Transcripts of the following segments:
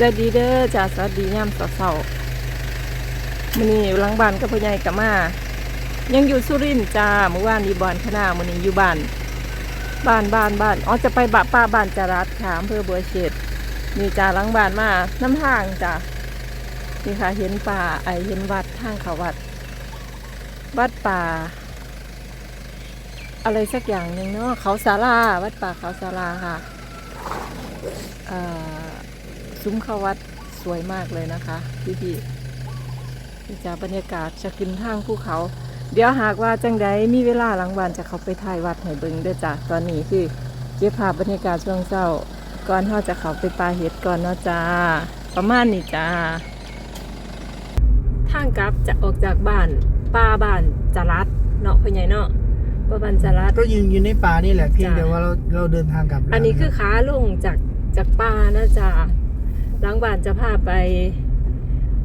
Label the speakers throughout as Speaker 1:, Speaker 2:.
Speaker 1: สวัสดีเด้อจ้าสวัสดียามเสาๆมื้อนี้อยู่หลังบ้านกับพ่อใหญ่กับมา ยังอยู่สุรินทร์จ้าเมื่อวานนี้บอนคณะมื้อนี้อยู่บ้าน บ้านบ้านบ้านอ๋อจะไปบะป้าบ้านจารัสค่ะอำเภอบัวเชษนี่จ้าหลังบ้านมาน้ำทางจ้านี่ค่ะเห็นป่าไอเห็นวัดทางเขาวัด วัดป่า อะไรสักอย่างหนึ่งเนาะเขาสาราวัดป่าเขาสาราค่ะเอ่อ ซุ้มเขาวัดสวยมากเลยนะคะ พี่พี่ๆนี่จะบรรยากาศจะขึ้นทางภูเขา เดี๋ยวหากว่าจังใดมีเวลาหลังวันจะเขาไปถ่ายวัดให้เบิงเด้วยจ้ะตอนนี้คือเก็บภาพบรรยากาศช่วงเช้าก่อนเขาจะเขาไปปลาเห็ดก่อนเนาะจ้าประมาณนี้จ้าทางกลับจะออกจากบ้านป้าบ้านจารัดเนาะพ่อใหญ่เนาะป้าบ้านจารัด
Speaker 2: ก็ยืนอยู่ในป่านี่แหละเพียง
Speaker 1: จ้ะ
Speaker 2: แต่ว่าเราเราเดินทางกลับแล้ว
Speaker 1: อันนี้คือขาลงจากจากป่านะจ๊ะ หลังบ้านจะพาไป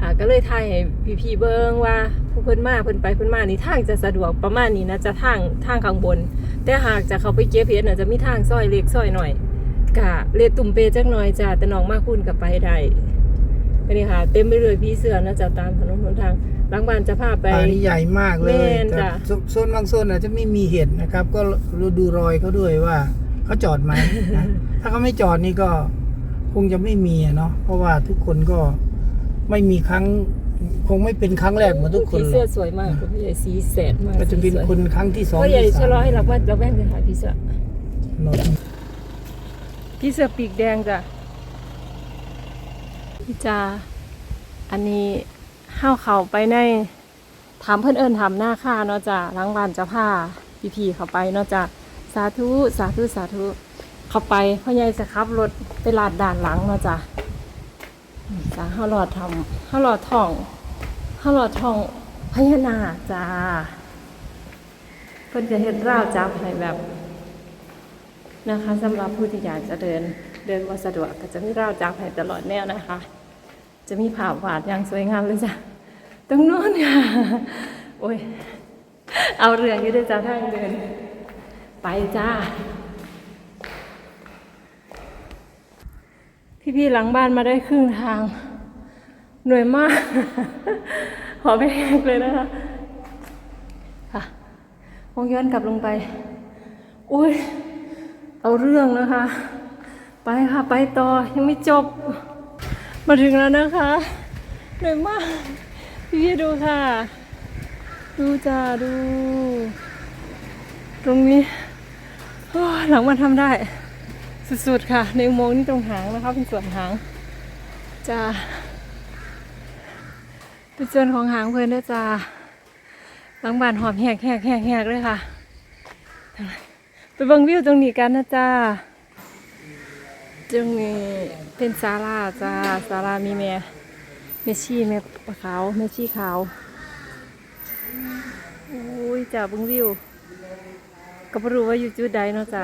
Speaker 1: อ่าก็เลยถ่ายให้พี่ๆเบิ้งว่าผู้เพิ่นมาเพิ่นไปเพิ่นมานี่ทางจะสะดวกประมาณนี้นะจะทางทางข้างบน แต่หากจะเข้าไปเก็บเพชรน่ะจะมีทางซอยเล็กซอยหน่อยกะเลดตุ่มเปจักหน่อยจ้ะแต่น้องมากคุณกับไปได้อันนี้ค่ะ เต็มไปด้วยพี่เสือนะจ๊ะตามถนนหนทางหลังบ้านจะพาไป
Speaker 2: ป่านี่ใหญ่มากเลย
Speaker 1: แม่น
Speaker 2: แต่
Speaker 1: จ้ะ
Speaker 2: โซโซนบางโซนอาจจะไม่มีเห็ดนะครับ ก็เราดูรอยเขาด้วยว่าเขาจอดไหมนะ ถ้าเขาไม่จอดนี่ก็ คงจะไม่มีอะเนาะเพราะว่าทุกคนก็ไม่มีครั้ง คงไม่เป็นครั้งแรกเหมือนทุกคน
Speaker 1: พี่
Speaker 2: หร
Speaker 1: เสื้อ
Speaker 2: อก
Speaker 1: สวยมากคุณพี่ใหญ่สีแสดมาก
Speaker 2: ก็จะเป็น
Speaker 1: สีสวย
Speaker 2: คนครั้งที่สอง
Speaker 1: พ่อใหญ่
Speaker 2: ที่
Speaker 1: ชะ
Speaker 2: สาม
Speaker 1: ลอให้เราว่าเราแว่นกันถ่ายพี่เสื้อ
Speaker 2: เนอะ
Speaker 1: พี่เสื้อปีกแดงจ้ะจ้าอันนี้ห้าวเขาไปในถามเพื่อนเอิญถามหน้าค่าเนาะจ้ะหล้างบ้านจะพาพี่พีเขาไปเนาะจ้ะสาธุสาธุสาธุ เขาไปพ่อใหญ่จะขับรถไปลาดด่านหลังเนาะจ้ะจ้ะห้าหลอดทำห้าหลอดท่องห้าหลอดท่องพญานาจ้าเพิ่นจะเฮ็ดร่าวจับให้แบบนะคะสำหรับผู้ที่อยากจะเดินเดินว่าสะดวกก็จะมีราวจับให้ตลอดแนวนะคะ จะมีภาพวาดอย่างสวยงามเลยจ้ะตรงโน้นค่ะโอ้ยเอาเรื่องอยู่ด้วยจ้าทางเดิน ไปจ้า พี่ๆหลังบ้านมาได้ครึ่งทางเหนื่อยมาก ขอไปแหกเลยนะคะ ค่ะวงย้อนกลับลงไป อุ้ย เอาเรื่องนะคะ ไปค่ะ ไปต่อ ยังไม่จบ มาถึงแล้วนะคะ เหนื่อยมาก พี่ๆดูค่ะ ดูจ้าดู ตรงนี้หลังมันทำได้ สุดๆค่ะ ในอุโมงค์นี่ตรงหางนะคะเป็นส่วนหางจ้าเป็นส่วนของหางเพื่อนด้วยจ้าหลังบานหอบแหกแหกแหกแหกเลยค่ะ ไปเบิ่งวิวตรงนี้กันนะจ้าตรงนี้เป็นศาลาจ้าศาลามีแม่แม่ชีแม่ขาวแม่ชีขาวโอ้ยจ้าเบิ่งวิวก็บ่รู้ว่าอยู่จุดใดเนาะจ้า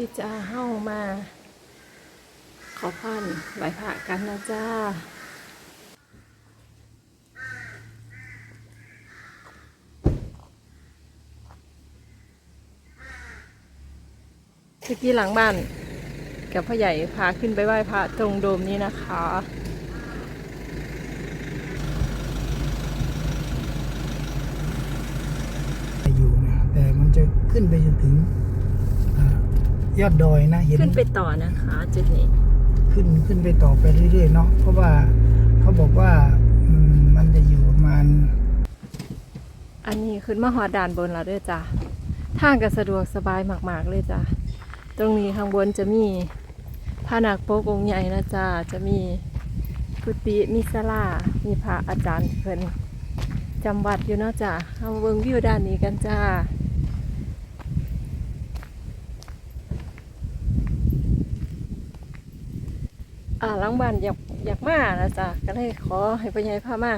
Speaker 1: พี่จะเฮ้ามา ขอพรไหวพระกันนะจ้าเมื่อกี้หลังบ้านกับพ่อใหญ่พาขึ้นไปไหว้พระตรงโดมนี้นะคะ
Speaker 2: อยู่นะแต่มันจะขึ้นไปจนถึง ยอดดอยนะเห็น
Speaker 1: ขึ้นไปต่อนะคะ จุดนี้
Speaker 2: ขขึ้นขึ้นไปต่อไปเรื่อยๆเนาะเพราะว่าเขาบอกว่าอืมมันจะอยู่ประมาณ
Speaker 1: อันนี้ขึ้นมาหอดด่านบนแล้วเด้วยจ้ะทางก็สะดวกสบายมาก ๆ เลยจ้ะตรงนี้ข้างบนจะมีพระนักปกองค์ใหญ่นะจ้ะจะมีกุฏิมีศาลามีพระอาจารย์เพิ่นจำวัดอยู่เนาะจ้ะเอาเบิ่งวิวด้านนี้กันจ้า อ่าหลังบ้านอยากอยากมานะจ๊ะก็เลยขอให้พ่อใหญ่พามา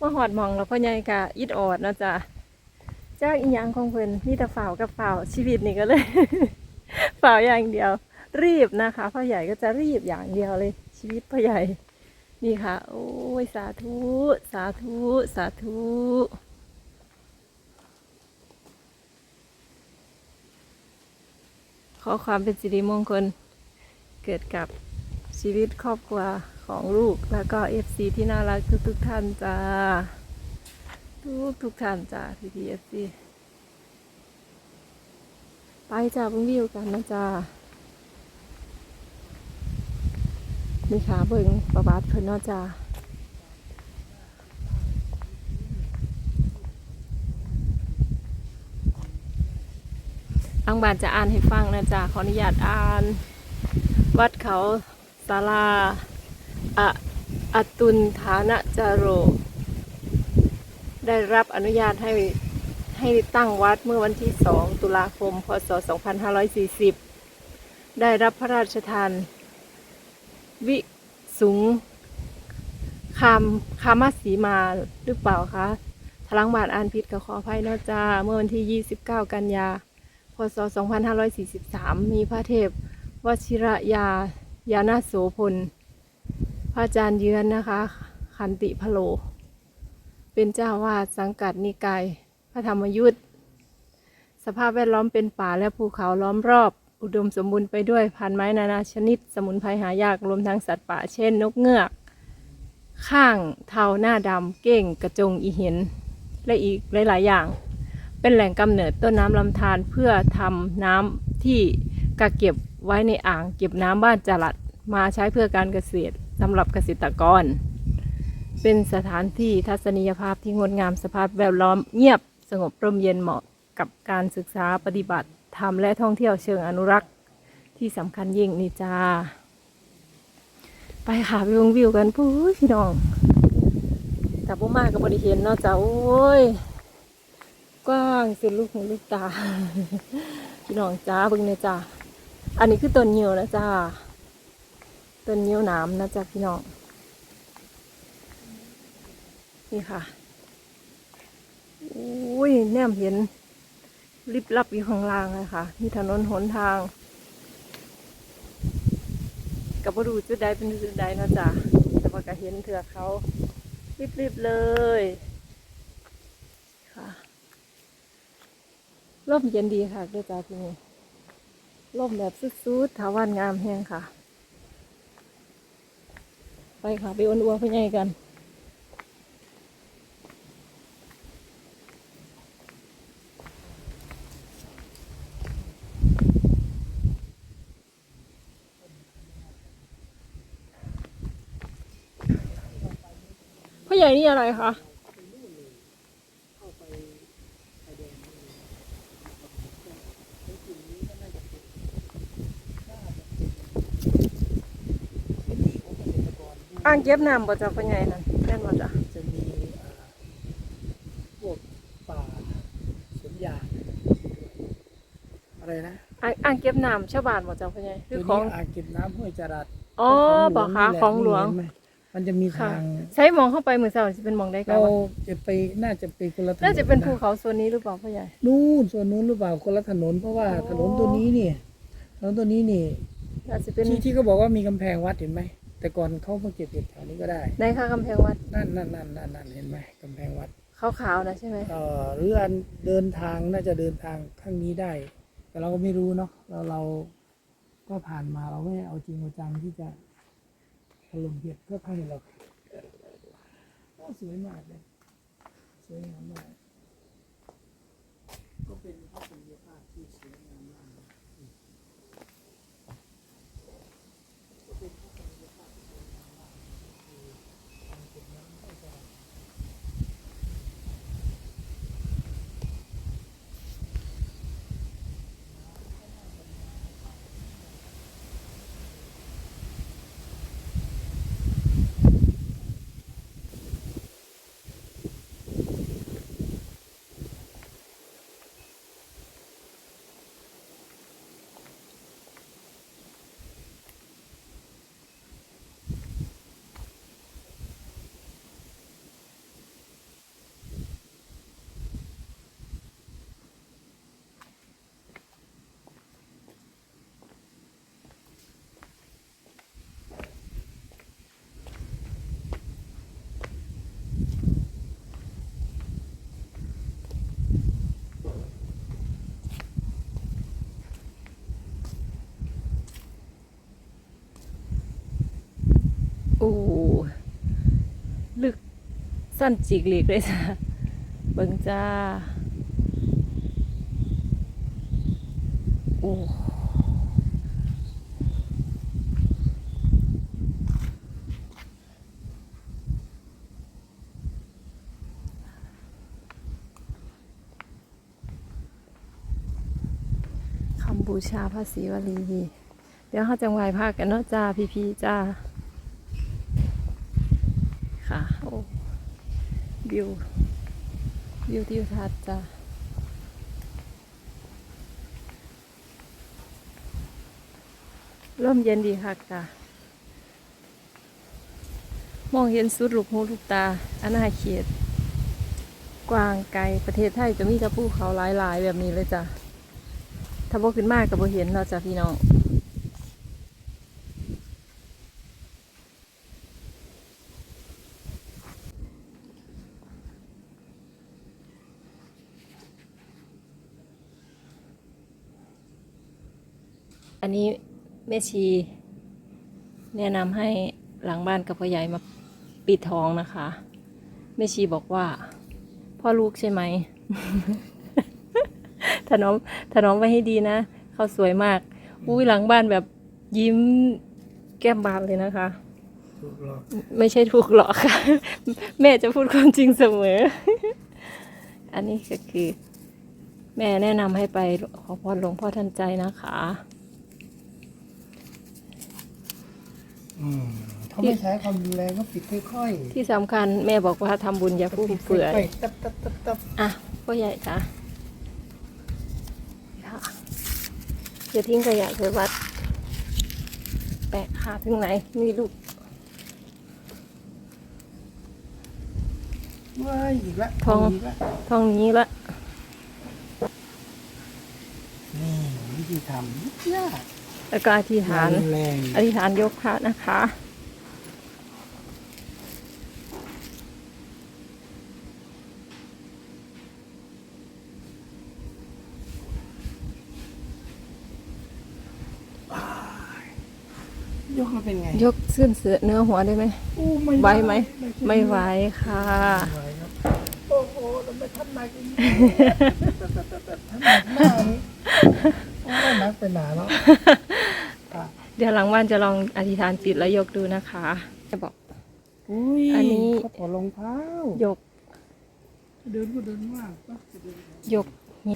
Speaker 1: มาหอดมองแล้วพ่อใหญ่กะอิดออดนะจ๊ะจากอีหยังของเพิ่นมีแต่ฝ่าวกับฝ่าวชีวิตนี่ก็เลย ฝ่าวอย่างเดียว รีบนะคะพ่อใหญ่ก็จะรีบอย่างเดียวเลย ชีวิตพ่อใหญ่นี่ค่ะ โอ้ยสาธุสาธุสาธุขอความเป็นสิริมงคลเกิดกับ ชีวิตครอบครัวของลูกแล้วก็เอฟซีที่น่ารักทุกทุกท่านจ้าทุกทุกท่านจ้าพี่พีเอฟซีไปจ้าเพิ่งวิวกันนะจ้านี่ขาเบิงประบาดเพิ่นเนาะจ้าอังบานจะอ่านให้ฟังนะจ้าขออนุญาตอ่าน วัดเขา ศาลาอะอตุนฐานะจาโร ได้รับอนุญาตให้ให้ตั้งวัดเมื่อวันที่ 2 ตุลาคม พศ 2540 ได้รับพระราชทาน วิสุงคามคามาสีมาหรือเปล่าคะทลังบาทอ่านผิดก็ขออภัยนะจ้า เมื่อวันที่ 29 กันยา พศ 2543 มีพระเทพวชิระยา ยานาโสพล พระอาจารย์เยือนนะคะ ขันติพโล เป็นเจ้าวาดสังกัดนิกาย พระธรรมยุทธสภาพแวดล้อมเป็นป่าและภูเขาล้อมรอบ อุดมสมบูรณ์ไปด้วยพันไม้นานาชนิด สมุนไพรหายากรวมทั้งสัตว์ป่าเช่น นกเงือก ข้างเทาหน้าดำเก้งกระจงอีเห็น และอีกหลาย ๆ อย่าง เป็นแหล่งกำเนิดต้นน้ำลำธารเพื่อทำน้ำที่ กักเก็บไว้ในอ่าง เก็บน้ำบ้านจรัดมาใช้เพื่อการเกษตรสำหรับเกษตรกร เป็นสถานที่ทัศนียภาพที่งดงามสภาพแวดล้อมเงียบสงบร่มเย็นเหมาะกับการศึกษาปฏิบัติธรรมและท่องเที่ยวเชิงอนุรักษ์ที่สำคัญยิ่งนี่จ้า ไปค่ะไปวงวิวกันปุ้ยพี่น้องแต่พวกมากกับบริเห็นเนาะจ้าโอ้ยกว้างสุดลูกหูลูกตา พี่น้องจ้าบิ่งเนี่ยจ้า อันนี้คือต้นเหี่ยวนะจ้าต้นเหี่ยวน้ำนะจ้าพี่น้อง นี่ค่ะอุ้ยแนมเห็นริบลับอยู่ข้างล่างเลยค่ะ มีถนนหนทาง กับบรูจุดใดเป็นจุดใดนะจ้าแต่ว่าก็เห็นเถือเขาริบๆเลยค่ะร่มเย็นดีค่ะด้วยจ้าที่นี่ ร่มแบบสุดๆถาวันงามแห้งค่ะ ไปค่ะ ไปอ้วนอัวนพี่ใหญ่กัน พ่อใหญ่นี่อะไรคะางเก็บน้ำบ่จ้ะพ่อใหญ่นั่นแม่นบ่จ้ะ
Speaker 2: จะมีเอ่อพวกป่าสวนยางอะไรนะ
Speaker 1: อ่างอ่างเก็บน้ำชาวบ้านบ่จ้ะพ่อใหญ่หรือของ
Speaker 2: ตัวนี้อ่างเก็บน้ำห้วยจรัส
Speaker 1: อ๋อบ่คะของหลวง
Speaker 2: นี่แะมันจะมี
Speaker 1: ค่ะ
Speaker 2: ทาง
Speaker 1: ใช้มองเข้าไปมือเสาจะเป็นมองได้กัน
Speaker 2: เรา
Speaker 1: วะ
Speaker 2: จะไปน่าจะไปคนละถนน
Speaker 1: น่าจะเป็นภูเขาส่วนนี้หรือเปล่าพ่อใหญ่
Speaker 2: นู่นส่วนนู้นหรือเปล่าคนละถนนเพราะว่า
Speaker 1: อ๋อ
Speaker 2: ถนนตัวนี้เนี่ยถนนตัวนี้นี่
Speaker 1: น่าจะเป็น
Speaker 2: ที่ที่เขาบอกว่ามีกำแพงวัดเห็นไหม แต่ก่อนเขามาเก็บเห็ดแถวนี้ก็ได้
Speaker 1: ในค่ากำแพงวัด
Speaker 2: นั่นนั่นนั่นนั่นนั่นเห็นไหมกำแพงวัด
Speaker 1: ขาวๆนะใช่ไหม
Speaker 2: เอ่อหรืออันเดินทางน่าจะเดินทางข้างนี้ได้ แต่เราก็ไม่รู้เนาะเราเราก็ผ่านมาเราไม่เอาจริงเอาจังที่จะถล่มเห็ดเพื่อให้เราโอ้สวยมากเลยสวยงามมากก็เป็นทัศนียภาพที่สวยงามมากก็เป็นทัศนี
Speaker 1: อ้ลึก สั้นจิกหลีกเลยจ้ะเบิ่งจ้า โอ้คำบูชาพระศรีวลี เดี๋ยวเขาจะไหว้พระกันเนาะจ้าพี่พีจ้า ค่ะ โอ้ วิว วิวทิวทัศน์จ้าร่มเย็นดีค่ะจ้ะมองเห็นสุดลูกหูลูกตาอาณาเขต กว้างไกลประเทศไทยจะมีแต่ภูเขาหลายๆ แบบนี้เลยจ้ะถ้าบ่ขึ้นมากกับบ่เห็นเนาจ้ะพี่น้อง อันนี้แม่ชี แนะนำให้หลังบ้านกับพ่อใหญ่มาปิดทองนะคะแม่ชีบอกว่า พ่อลูกใช่ไหมถนอมถนอมไว้ให้ดีนะเขาสวยมาก อุ้ยหลังบ้านแบบยิ้มแก้มบานเลยนะคะ ไม่ใช่ถูกหรอกค่ะ แม่จะพูดความจริงเสมอ อันนี้ก็คือ แม่แนะนำให้ไปขอพรหลวงพ่อทันใจนะคะ
Speaker 2: อืมถ้าไม่ใช้ความรุนแรงก็ปิดค่อยๆ
Speaker 1: ที่สำคัญแม่บอกว่าทำบุญอย่าฟุ่มเฟือย
Speaker 2: ค่ๆตับตับตับตับ
Speaker 1: อะพ่อใหญ่จ้ะค่ะอย่าทิ้งขยะใส่วัด แปะขาถึงไหน นี่ลูก
Speaker 2: ว้ายอีกละ
Speaker 1: ทอง
Speaker 2: อีกละ
Speaker 1: ท่องนี้ละ
Speaker 2: นี่วิธีทำยาก
Speaker 1: แล้วก็อธิษฐาน
Speaker 2: รุนแรง
Speaker 1: อธิษฐานยกพระนะคะ
Speaker 2: ยกมันเป็นไง
Speaker 1: ยกขึ้นเสือเนื้อหัวได้ไหม
Speaker 2: อู้
Speaker 1: ไหวไหม
Speaker 2: ด้
Speaker 1: ไม่ไหวค่ะ
Speaker 2: ไม่ไหวครับโอ้โหทำไมท่านหนักอย่างนี้ท่านหนักมากนี้โอ้ยหนักไปหนาเนาะอะ
Speaker 1: เดี๋ยวหลังบ้านจะลองอธิษฐานจิตแล้วยกดูนะคะ จะบอก
Speaker 2: อุ้ย
Speaker 1: อันนี้
Speaker 2: เขาถอดรองเท้าย
Speaker 1: ก
Speaker 2: เดินก็เดินมากปะจะเดิน
Speaker 1: ยกนี่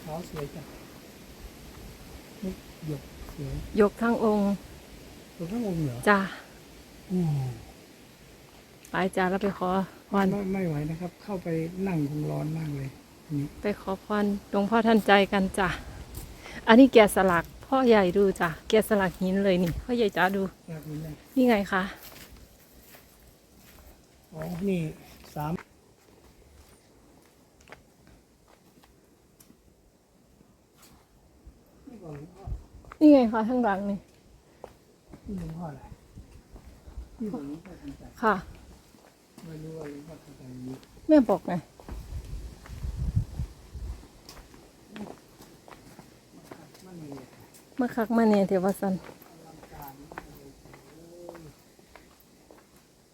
Speaker 2: เท้าสวยจังนี่หยกสวย
Speaker 1: ยกทั้งองค์
Speaker 2: ตัวข้างบนเหรอ
Speaker 1: จ้า
Speaker 2: อืม
Speaker 1: ไปจ้าแล้วไปขอพร
Speaker 2: ไม่ไม่ไหวนะครับ เข้าไปนั่งคงร้อนมากเลยนี่
Speaker 1: ไปขอพรหลวงพ่อท่านใจกันจ้ะอันนี้แกะสลัก พ่อใหญ่ดูจ้ะแกะสลักหินเลยนี่ พ่อใหญ่จ้าดู
Speaker 2: อยากเห็นเลย
Speaker 1: นี่ไงคะ
Speaker 2: อ๋อนี่สามนี่ก่อนหลวงพ่อ
Speaker 1: นี่ไงคะข้างหลังนี่
Speaker 2: นี่หลวงพ่ออะไรนี่หลวงพ่อทำใจ
Speaker 1: ค่ะ
Speaker 2: ไม่รู้ว่าหลวงพ่อทำใจอย่างนี้
Speaker 1: แม่บอกไง
Speaker 2: มันมี
Speaker 1: มาคักมาเนี่ยเทวสัน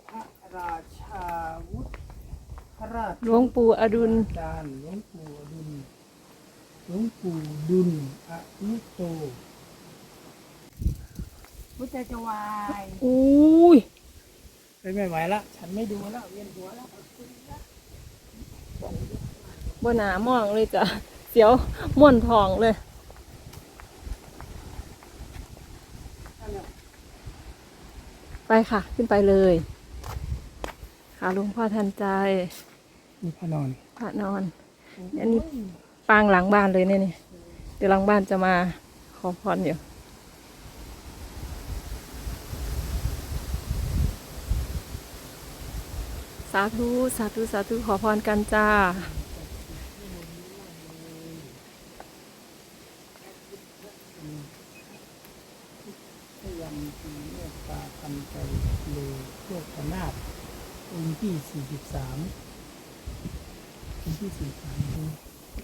Speaker 2: พระราชาวุฒิพระราช
Speaker 1: หลวงปู่อดุล
Speaker 2: จารย์หลวงปู่อดุลหลวงปู่ดุลอนุโตพุทธจวาย
Speaker 1: อุ้ย
Speaker 2: เป็นไม่ไหวละ ฉันไม่ดูแล้วเวียนหัวแล้ว
Speaker 1: บนหนามองเลยจ้ะเสียวม่วนทองเลย ไปค่ะ ขึ้นไปเลยค่ะหลวงพ่อทันใจ
Speaker 2: มีพระนอน
Speaker 1: พระนอน อันนี้ปางหลังบ้านเลยเนี่ยนี่เดี๋ยวหลังบ้านจะมาขอพรอยู่สาธุ สาธุ สาธุ ขอพรกันจ้า
Speaker 2: พยายามมีเมตตาทำใจเลยโล กนาถองค์ที่สี่สิบสามองค์ที่สี่สาม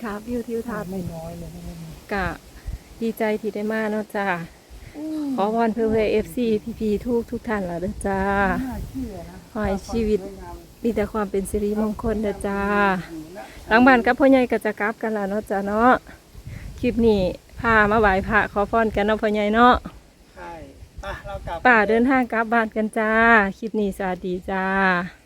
Speaker 1: ครับวิวทิวทัศน์
Speaker 2: ไม่น้อยเลยนะ
Speaker 1: กะดีใจที่ได้มาเนาะจ้าขอพรเพื่อเอฟซีพีพีทุกทุกท่านแล้วเด้อจ้า
Speaker 2: น่าเชื่อนะ
Speaker 1: ขอให้ชีวิต
Speaker 2: สวยงาม
Speaker 1: มีแต่ความเป็นสิริมงคลเด้อจ้าหลังบ้านกับพ่อใหญ่ก็จะกลับกันแล้วเนาะจ้าเนาะคลิปนี้พามาไหว้พระขอพรกันเนาะพ่อใหญ่เนาะ
Speaker 2: ใช่ ป่ะเรากลับ
Speaker 1: ป่าเดินทางกลับบ้านกันจ้า คลิปนี้สวัสดีจ้า